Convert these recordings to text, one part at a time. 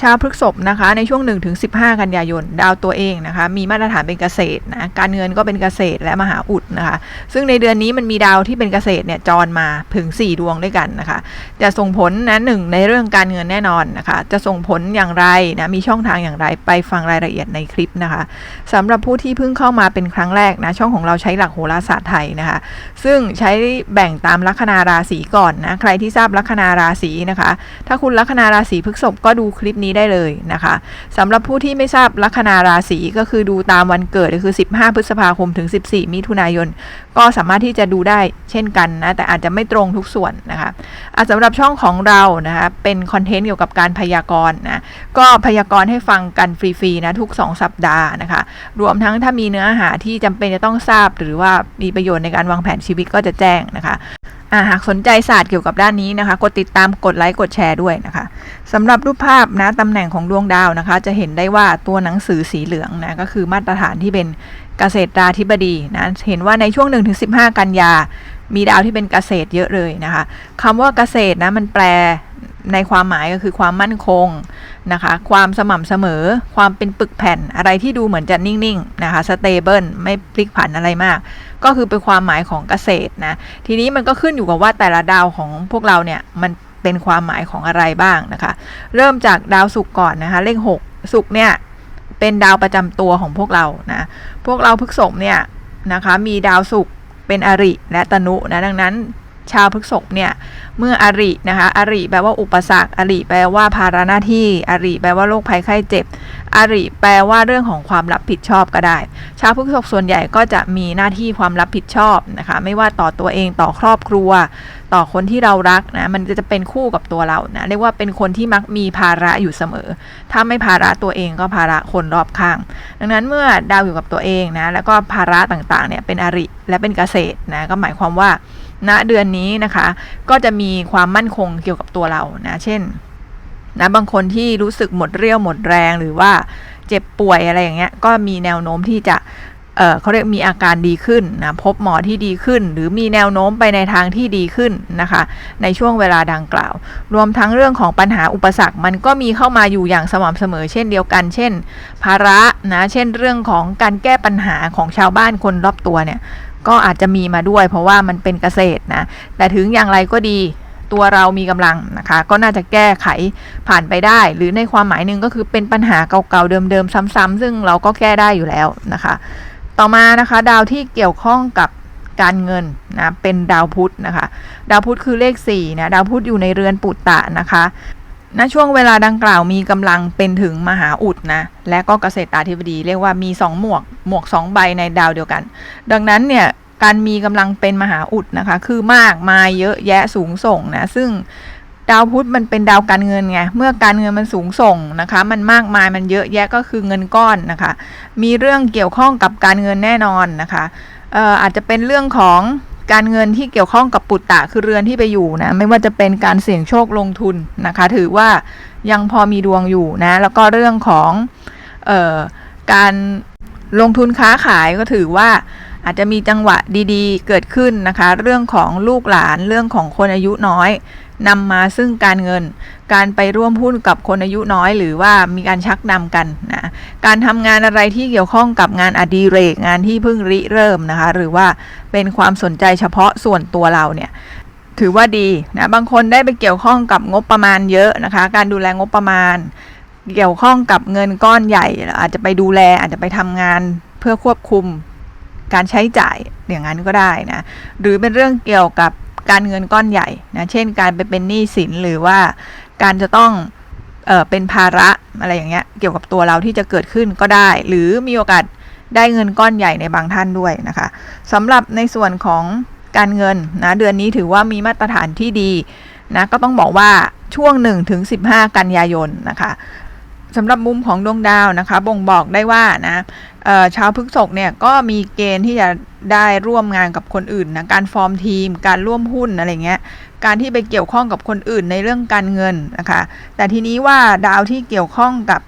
ชาวพฤกษภนะคะในช่วง 1-15 กันยายน ดาวตัวเองนะคะมีมาตรฐานเป็นเกษตรนะการเงินก็เป็นเกษตรและมหาอุดนะคะซึ่งในเดือนนี้มันมีดาวที่เป็นเกษตรเนี่ยจรมาถึง 4 ดวงด้วยกันนะคะจะส่งผลนะหนึ่งในเรื่องการเงินแน่นอนนะคะจะส่งผลอย่างไรนะมีช่องทางอย่างไรไปฟังรายละเอียดในคลิปนะคะสำหรับผู้ที่เพิ่งเข้ามาเป็นครั้งแรกนะช่องของเราใช้หลักโหราศาสตร์ไทยนะคะซึ่งใช้แบ่งตามลัคนาราศีก่อนนะใครที่ทราบลัคนาราศีนะคะถ้าคุณลัคนาราศีพฤกษภก็ดูคลิปนี้ได้เลยนะคะสำหรับผู้ที่ไม่ทราบลัคนาราศีก็คือดูตามวันเกิดก็คือ 15 พฤษภาคมถึง 14 มิถุนายน ก็สามารถที่จะดูได้เช่นกันนะแต่อาจจะไม่ตรงทุกส่วนนะคะะสำหรับช่องของเรานะคะเป็นคอนเทนต์เกี่ยวกับการพยากรณ์นะก็พยากรณ์ให้ฟังกันฟรีๆนะทุก 2 สัปดาห์นะคะรวมทั้งถ้ามีเนื้อหาที่จำเป็นจะต้องทราบ หรือว่ามีประโยชน์ในการวางแผนชีวิตก็จะแจ้งนะคะ หากสนใจศาสตร์เกี่ยวกับด้านนี้นะคะ กดติดตามกดไลค์กดแชร์ด้วยนะคะสำหรับรูปภาพนะตำแหน่งของดวงดาวนะคะ จะเห็นได้ว่าตัวหนังสือสีเหลืองนะก็คือมาตรฐานที่เป็นเกษตราธิบดีนะเห็นว่าในช่วง 1-15 กันยา มีดาวที่เป็นเกษตรเยอะเลยนะคะคำว่าเกษตรนะมันแปล ในความหมายก็คือความมั่นคงนะคะ ความสม่ำเสมอ ความเป็นปึกแผ่นอะไรที่ดูเหมือนจะนิ่งๆนะคะ stable ไม่พลิกผันอะไรมาก ก็คือเป็นความหมายของเกษตรนะ ทีนี้มันก็ขึ้นอยู่กับว่าแต่ละดาวของพวกเราเนี่ยมันเป็นความหมายของอะไรบ้างนะคะ เริ่มจากดาวศุกร์ก่อนนะคะ เลข 6 ศุกร์เนี่ยเป็นดาวประจำตัวของพวกเรานะ พวกเราพฤกษบเนี่ยนะคะมีดาวศุกร์เป็นอริและตนุนะดังนั้นชาวพฤกษบเนี่ยเมื่ออรินะคะอริแปลว่าอุปสรรคอริแปลว่าภาระหน้าที่อริแปลว่าโรคภัยไข้เจ็บอริแปลว่าเรื่องของความรับผิดชอบก็ได้ ชาวพฤกษบส่วนใหญ่ก็จะมีหน้าที่ความรับผิดชอบนะคะไม่ว่าต่อตัวเองต่อครอบครัว ต่อคนที่เรารักนะมันจะเป็นคู่กับตัวเรานะเรียกว่าเป็นคนที่มักมีภาระอยู่เสมอ ถ้าไม่ภาระตัวเองก็ภาระคนรอบข้าง ดังนั้นเมื่อดาวอยู่กับตัวเองนะแล้วก็ภาระต่างๆเนี่ยเป็นอริและเป็นเกษตรนะก็หมายความว่าณเดือนนี้นะคะก็จะมีีความมั่นคงเกี่ยวกับตัวเรานะเช่นนะบางคนที่รู้สึกหมดเรี่ยวหมดแรงหรือว่าเจ็บป่วยอะไรอย่างเงี้ยก็มีแนวโน้มที่จะเออเขาเรียกมีอาการดีขึ้นนะพบหมอที่ดีขึ้น หรือมีแนวโน้มไปในทางที่ดีขึ้นนะคะ ในช่วงเวลาดังกล่าว รวมทั้งเรื่องของปัญหาอุปสรรค มันก็มีเข้ามาอยู่อย่างสม่ำเสมอ เช่นเดียวกัน เช่น ภาระนะเช่นเรื่องของการแก้ปัญหาของชาวบ้านคนรอบตัวเนี่ย ก็อาจจะมีมาด้วย เพราะว่ามันเป็นเกษตรนะแต่ถึงอย่างไรก็ดีตัวเรามีกำลังนะคะ ก็น่าจะแก้ไขผ่านไปได้ หรือในความหมายหนึ่งก็คือเป็นปัญหาเก่าๆเดิมๆซ้ำๆซึ่งเราก็แก้ได้อยู่แล้วนะคะ ต่อมานะคะ ดาวที่เกี่ยวข้องกับการเงินนะเป็นดาวพุธนะคะ ดาวพุธคือเลข4นะดาวพุธอยู่ในเรือนปุตตะนะคะ ณช่วงเวลาดังกล่าวมีกำลังเป็นถึงมหาอุดนะ และก็เกษตรอาธิบดีเรียกว่ามี 2 หมวก หมวก 2 ใบในดาวเดียวกัน ดังนั้นเนี่ยการมีกำลังเป็นมหาอุดนะคะ คือมากมายเยอะแยะสูงส่งนะ ซึ่งดาวพุธมันเป็นดาวการเงินไง เมื่อการเงินมันสูงส่งนะคะ มันมากมายมันเยอะแยะก็คือเงินก้อนนะคะ มีเรื่องเกี่ยวข้องกับการเงินแน่นอนนะคะอออาจจะเป็นเรื่องของ การเงินที่เกี่ยวข้องกับปุตตะคือเรือนที่ไปอยู่นะไม่ว่าจะเป็นการเสี่ยงโชคลงทุนนะคะ ถือว่ายังพอมีดวงอยู่นะ แล้วก็เรื่องของออการลงทุนค้าขายก็ถือว่า อาจจะมีจังหวะดีๆ เกิดขึ้นนะคะ เรื่องของลูกหลานเรื่องของคนอายุน้อยนำมาซึ่งการเงิน การไปร่วมหุ้นกับคนอายุน้อย หรือว่ามีการชักนำกันนะการทำงานอะไรที่เกี่ยวข้องกับงานอดิเรกงานที่เพิ่งริเริ่มนะคะ หรือว่าเป็นความสนใจเฉพาะส่วนตัวเราเนี่ยถือว่าดีนะบางคนได้ไปเกี่ยวข้องกับงบประมาณเยอะนะคะ การดูแลงบประมาณ เกี่ยวข้องกับเงินก้อนใหญ่ อาจจะไปดูแลอาจจะไปทำงานเพื่อควบคุม การใช้จ่ายอย่างนั้นก็ได้นะหรือเป็นเรื่องเกี่ยวกับการเงินก้อนใหญ่นะเช่นการไปเป็นหนี้สินหรือว่าการจะต้องเออเป็นภาระอะไรอย่างเงี้ยเกี่ยวกับตัวเราที่จะเกิดขึ้นก็ได้ หรือมีโอกาสได้เงินก้อนใหญ่ในบางท่านด้วยนะคะสำหรับในส่วนของการเงินนะเดือนนี้ถือว่ามีมาตรฐานที่ดีนะก็ต้องบอกว่าช่วง1ถึง15 กันยายนนะคะ สำหรับมุมของดวงดาวนะคะ บ่งบอกได้ว่านะชาวพฤกษกเนี่ยก็มีเกณฑ์ที่จะได้ร่วมงานกับคนอื่นนะการฟอร์มทีม การร่วมหุ้นอะไรเงี้ยการที่ไปเกี่ยวข้องกับคนอื่นในเรื่องการเงินนะคะ แต่ทีนี้ว่าดาวที่เกี่ยวข้องกับ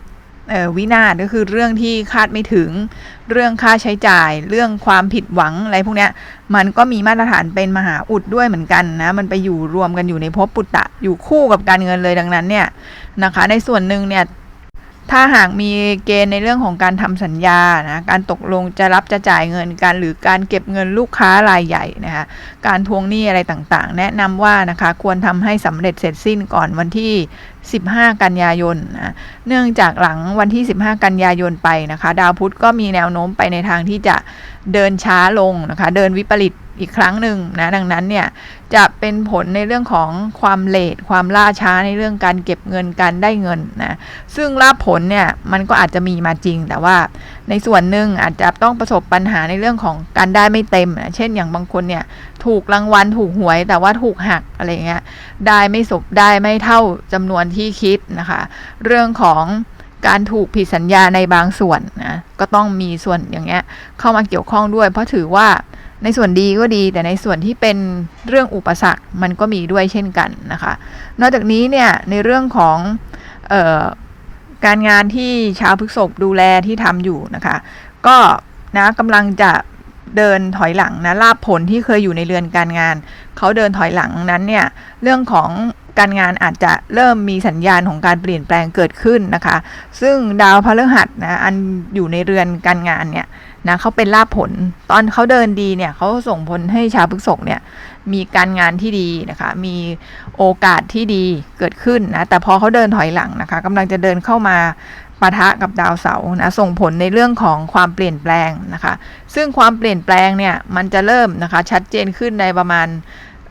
วินาศก็คือเรื่องที่คาดไม่ถึง เรื่องค่าใช้จ่าย เรื่องความผิดหวังอะไรพวกเนี้ยมันก็มีมาตรฐานเป็นมหาอุดด้วยเหมือนกันนะมันไปอยู่รวมกันอยู่ในภพปุตตะอยู่คู่กับการเงินเลยดังนั้นเนี่ยนะคะ ในส่วนหนึ่งเนี่ย ถ้าหากมีเกณฑ์ในเรื่องของการทำสัญญานะการตกลงจะรับจะจ่ายเงินกันหรือการเก็บเงินลูกค้ารายใหญ่นะคะการทวงหนี้อะไรต่างๆ แนะนำว่านะคะควรทำให้สำเร็จเสร็จสิ้นก่อนวันที่ 15 กันยายนนะเนื่องจากหลังวันที่ 15 กันยายนไปนะคะ ดาวพุธก็มีแนวโน้มไปในทางที่จะเดินช้าลงนะคะ เดินวิปริต อีกครั้งหนึ่งนะดังนั้นเนี่ยจะเป็นผลในเรื่องของความเลทความล่าช้าในเรื่องการเก็บเงินการได้เงินนะซึ่งลาภผลเนี่ยมันก็อาจจะมีมาจริง แต่ว่าในส่วนหนึ่งอาจจะต้องประสบปัญหาในเรื่องของการได้ไม่เต็มนะเช่นอย่างบางคนเนี่ยถูกรางวัลถูกหวย แต่ว่าถูกหักอะไรเงี้ยได้ไม่สบได้ไม่เท่าจำนวนที่คิดนะคะเรื่องของการถูกผิดสัญญาในบางส่วนนะก็ต้องมีส่วนอย่างเงี้ยเข้ามาเกี่ยวข้องด้วย เพราะถือว่า ในส่วนดีก็ดี แต่ในส่วนที่เป็นเรื่องอุปสรรคมันก็มีด้วยเช่นกันนะคะ นอกจากนี้เนี่ยในเรื่องของออการงานที่ชาวพฤกษบดูแลที่ทำอยู่นะคะ ก็นะกำลังจะเดินถอยหลังนะลาบผลที่เคยอยู่ในเรือนการงาน เขาเดินถอยหลังนั้นเนี่ยเรื่องของการงานอาจจะเริ่มมีสัญญาณของการเปลี่ยนแปลงเกิดขึ้นนะคะ ซึ่งดาวพฤหัสนะอันอยู่ในเรือนการงานเนี่ย นะเขาเป็นลาบผล ตอนเขาเดินดีเนี่ยเขาส่งผลให้ชาวพฤกษกเนี่ยมีการงานที่ดีนะคะ มีโอกาสที่ดีเกิดขึ้นนะแต่พอเขาเดินถอยหลังนะคะกำลังจะเดินเข้ามาปะทะกับดาวเสาร์นะส่งผลในเรื่องของความเปลี่ยนแปลงนะคะ ซึ่งความเปลี่ยนแปลงเนี่ยมันจะเริ่มนะคะชัดเจนขึ้นในประมาณ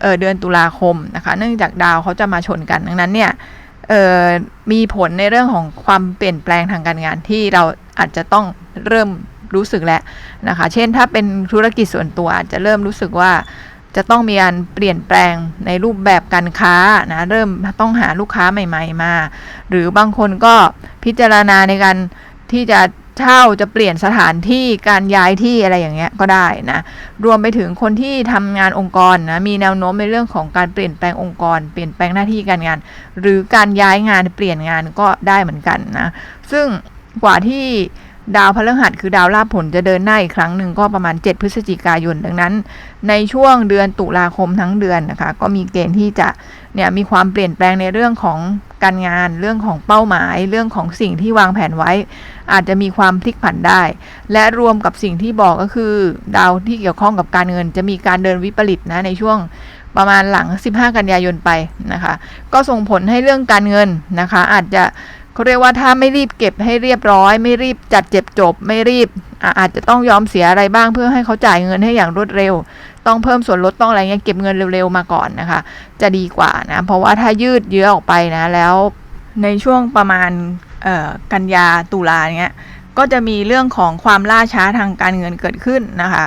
เเดือนตุลาคมนะคะ เนื่องจากดาวเขาจะมาชนกันดังนั้นเนี่ยมีผลในเรื่องของความเปลี่ยนแปลงทางการงานที่เราอาจจะต้องเริ่ม รู้สึกแล้วนะคะ เช่นถ้าเป็นธุรกิจส่วนตัวอาจจะเริ่มรู้สึกว่าจะต้องมีการเปลี่ยนแปลงในรูปแบบการค้านะเริ่มต้องหาลูกค้าใหม่ ๆ มา หรือบางคนก็พิจารณาในการที่จะเช่าจะเปลี่ยนสถานที่การย้ายที่อะไรอย่างเงี้ยก็ได้นะ รวมไปถึงคนที่ทำงานองค์กรนะมีแนวโน้มในเรื่องของการเปลี่ยนแปลงองค์กร เปลี่ยนแปลงหน้าที่การงาน หรือการย้ายงานเปลี่ยนงานก็ได้เหมือนกันนะ ซึ่งกว่าที่ ดาวพฤหัสคือดาวลาภผลจะเดินหน้าอีกครั้งหนึ่งก็ประมาณ 7 พฤศจิกายน ดังนั้น ในช่วงเดือนตุลาคมทั้งเดือนนะคะ ก็มีเกณฑ์ที่จะเนี่ยมีความเปลี่ยนแปลงในเรื่องของการงาน เรื่องของเป้าหมาย เรื่องของสิ่งที่วางแผนไว้ อาจจะมีความพลิกผันได้ และรวมกับสิ่งที่บอกก็คือ ดาวที่เกี่ยวข้องกับการเงิน จะมีการเดินวิปริตนะในช่วงประมาณหลัง 15 กันยายนไปนะคะ ก็ส่งผลให้เรื่องการเงินนะคะ อาจจะ เขาเรียกว่าถ้าไม่รีบเก็บให้เรียบร้อย ไม่รีบจัดเจ็บจบ ไม่รีบอาจจะต้องยอมเสียอะไรบ้างเพื่อให้เขาจ่ายเงินให้อย่างรวดเร็ว ต้องเพิ่มส่วนลดต้องอะไรเงี้ยเก็บเงินเร็วๆมาก่อนนะคะ จะดีกว่านะ เพราะว่าถ้ายืดเยื้อออกไปนะแล้วในช่วงประมาณกันยาตุลาเนี้ยก็จะมีเรื่องของความล่าช้าทางการเงินเกิดขึ้นนะคะ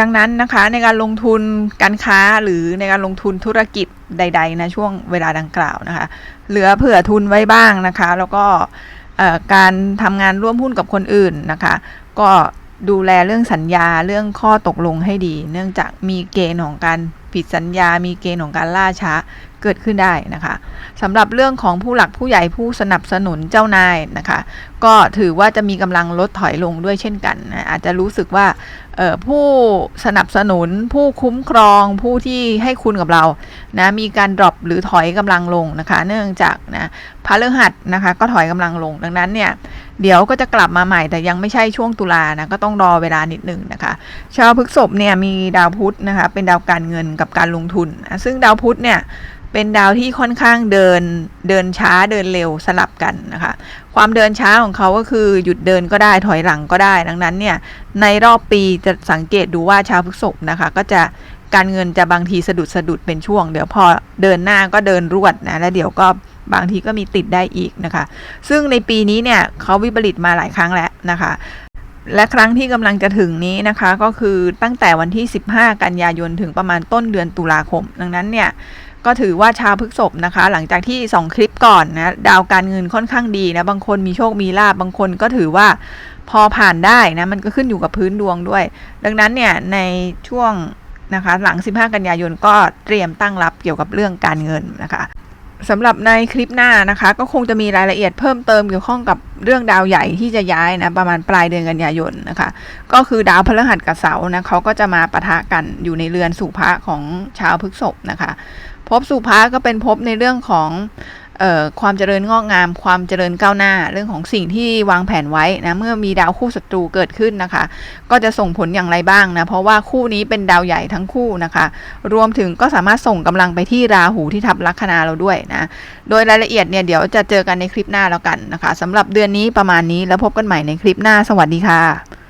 ดังนั้นนะคะในการลงทุนการค้าหรือในการลงทุนธุรกิจใดๆนะช่วงเวลาดังกล่าวนะคะ เหลือเผื่อทุนไว้บ้างนะคะ แล้วก็การทำงานร่วมหุ้นกับคนอื่นนะคะ ก็ดูแลเรื่องสัญญาเรื่องข้อตกลงให้ดี เนื่องจากมีเกณฑ์ของการ ผิดสัญญา มีเกณฑ์ของการล่าช้าเกิดขึ้นได้นะคะสำหรับเรื่องของผู้หลักผู้ใหญ่ผู้สนับสนุนเจ้านายนะคะ ก็ถือว่าจะมีกำลังลดถอยลงด้วยเช่นกันนะอาจจะรู้สึกว่าผู้สนับสนุน ผู้คุ้มครอง ผู้ที่ให้คุณกับเรานะมีการดรอปหรือถอยกำลังลงนะคะ เนื่องจากนะพระฤหัสนะคะก็ถอยกำลังลงดังนั้นเนี่ย เดี๋ยวก็จะกลับมาใหม่แต่ยังไม่ใช่ช่วงตุลานะก็ต้องรอเวลานิดหนึ่งนะคะ ชาวพฤกษภเนี่ยมีดาวพุธนะคะเป็นดาวการเงินกับการลงทุน ซึ่งดาวพุธเนี่ยเป็นดาวที่ค่อนข้างเดินเดินช้าเดินเร็วสลับกันนะคะ ความเดินช้าของเขาก็คือหยุดเดินก็ได้ถอยหลังก็ได้ ดังนั้นเนี่ยในรอบปีจะสังเกตดูว่าชาวพฤกษภนะคะก็จะการเงินจะบางทีสะดุดสะดุดเป็นช่วง เดี๋ยวพอเดินหน้าก็เดินรวดนะแล้วเดี๋ยวก็ บางทีก็มีติดได้อีกนะคะ ซึ่งในปีนี้เนี่ยเขาวิปริตมาหลายครั้งแล้วนะคะ และครั้งที่กำลังจะถึงนี้นะคะก็คือตั้งแต่วันที่ 15 กันยายนถึงประมาณต้นเดือนตุลาคม ดังนั้นเนี่ยก็ถือว่าชาวพฤกษภนะคะ หลังจากที่ 2 คลิปก่อนนะดาวการเงินค่อนข้างดีนะ บางคนมีโชคมีลาบบางคนก็ถือว่าพอผ่านได้นะ มันก็ขึ้นอยู่กับพื้นดวงด้วย ดังนั้นเนี่ยในช่วงนะคะหลัง 15 กันยายนก็เตรียมตั้งรับเกี่ยวกับเรื่องการเงินนะคะ สำหรับในคลิปหน้านะคะ ก็คงจะมีรายละเอียดเพิ่มเติมเกี่ยวข้องกับเรื่องดาวใหญ่ที่จะย้ายนะประมาณปลายเดือนกันยายนนะคะ ก็คือดาวพฤหัสกับเสาร์นะเขาก็จะมาปะทะกันอยู่ในเรือนสุภะของชาวพฤกษภนะคะภพสุภะก็เป็นภพในเรื่องของ ความเจริญงอกงาม ความเจริญก้าวหน้า เรื่องของสิ่งที่วางแผนไว้นะเมื่อมีดาวคู่ศัตรูเกิดขึ้นนะคะ ก็จะส่งผลอย่างไรบ้างนะเพราะว่าคู่นี้เป็นดาวใหญ่ทั้งคู่นะคะ รวมถึงก็สามารถส่งกำลังไปที่ราหูที่ทับลัคนาเราด้วยนะโดยรายละเอียดเนี่ยเดี๋ยวจะเจอกันในคลิปหน้าแล้วกันนะคะสำหรับเดือนนี้ประมาณนี้แล้วพบกันใหม่ในคลิปหน้าสวัสดีค่ะ